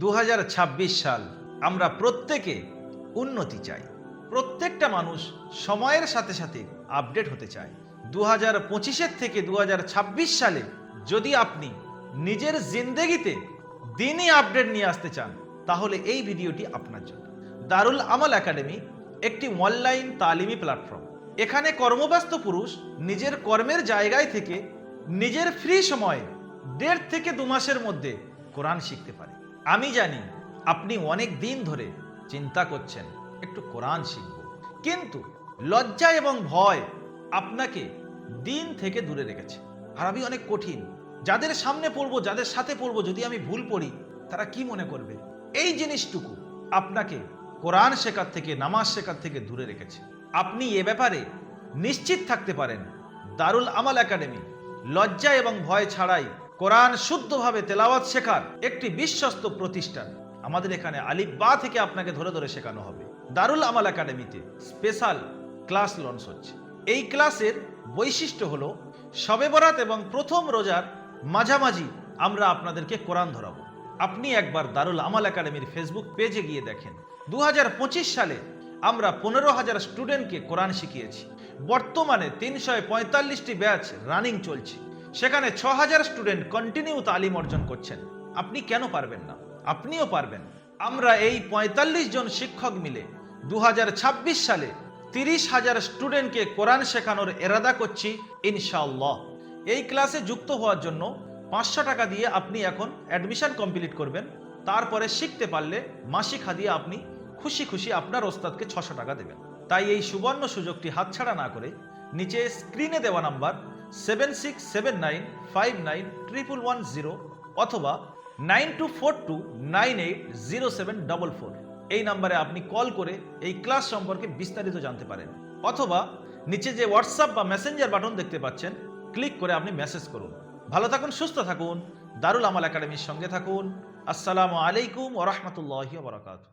দু হাজার ছাব্বিশ সাল আমরা প্রত্যেকে উন্নতি চাই। প্রত্যেকটা মানুষ সময়ের সাথে সাথে আপডেট হতে চায়। দু হাজার পঁচিশের থেকে দু হাজার ছাব্বিশ সালে যদি আপনি নিজের জিন্দেগিতে দিনই আপডেট নিয়ে আসতে চান, তাহলে এই ভিডিওটি আপনার জন্য। দারুল আমল একাডেমি একটি অনলাইন তালিমি প্ল্যাটফর্ম এখানে কর্মব্যস্ত পুরুষ নিজের কর্মের জায়গায় থেকে নিজের ফ্রি সময়ে দেড় থেকে দু মাসের মধ্যে কোরআন শিখতে পারে। আমি জানি আপনি অনেক দিন ধরে চিন্তা করছেন, একটু কোরআন শিখব। কিন্তু লজ্জা এবং ভয় আপনাকে দিন থেকে দূরে রেখেছে। আর আমি অনেক কঠিন। যাদের সামনে পড়ব, যাদের সাথে পড়ব, যদি আমি ভুল পড়ি, তারা কি মনে করবে? এই জিনিসটুকু আপনাকে কোরআন শেখার থেকে, নামাজ শেখার থেকে দূরে রেখেছে। আপনি এ ব্যাপারে নিশ্চিত থাকতে পারেন, দারুল আমাল একাডেমি লজ্জা এবং ভয় ছাড়াই কোরআন শুদ্ধভাবে তেলাওয়াত শেখার একটি বিশ্বস্ত প্রতিষ্ঠান। আমাদের এখানে আলিফ বা থেকে আপনাকে ধরে ধরে শেখানো হবে। দারুল আমাল একাডেমিতে স্পেশাল ক্লাস লঞ্চ হচ্ছে। এই ক্লাসের বৈশিষ্ট্য হলো শবে বরাত এবং প্রথম রোজার মাঝামাঝি আমরা আপনাদেরকে কোরআন ধরাবো। আপনি একবার দারুল আমাল একাডেমির ফেসবুক পেজে গিয়ে দেখেন। দু হাজার পঁচিশ সালে আমরা পনেরো হাজার স্টুডেন্টকে কোরআন শিখিয়েছি। বর্তমানে তিনশো পঁয়তাল্লিশটি ব্যাচ রানিং চলছে। সেখানে ছ হাজার স্টুডেন্ট কন্টিনিউ তালিম অর্জন করছেন। আপনি কেন পারবেন না? আপনিও পারবেন। আমরা এই পঁয়তাল্লিশ জন শিক্ষক মিলে দু হাজার ছাব্বিশ সালে তিরিশ হাজার স্টুডেন্টকে কোরআন শেখানোর এরাদা করছি, ইনশাআল্লাহ। এই ক্লাসে যুক্ত হওয়ার জন্য পাঁচশো টাকা দিয়ে আপনি এখন অ্যাডমিশন কমপ্লিট করবেন। তারপরে শিখতে পারলে মাসিক হাদিয়ে আপনি খুশি খুশি আপনার ওস্তাদকে ছশো টাকা দেবেন। তাই এই সুবর্ণ সুযোগটি হাতছাড়া না করে নিচে স্ক্রিনে দেওয়া number seven six seven nine five nine triple one zero অথবা nine two four two nine eight zero seven double four এই নাম্বারে আপনি কল করে এই ক্লাস সম্পর্কে বিস্তারিত জানতে পারেন। অথবা নিচে যে হোয়াটসঅ্যাপ বা মেসেঞ্জার বাটন দেখতে পাচ্ছেন ক্লিক করে আপনি মেসেজ করুন। ভালো থাকুন, সুস্থ থাকুন। দারুল আমাল একাডেমির সঙ্গে থাকুন। আসসালামু আলাইকুম ওরহমতুল্লাহি বারাকাতু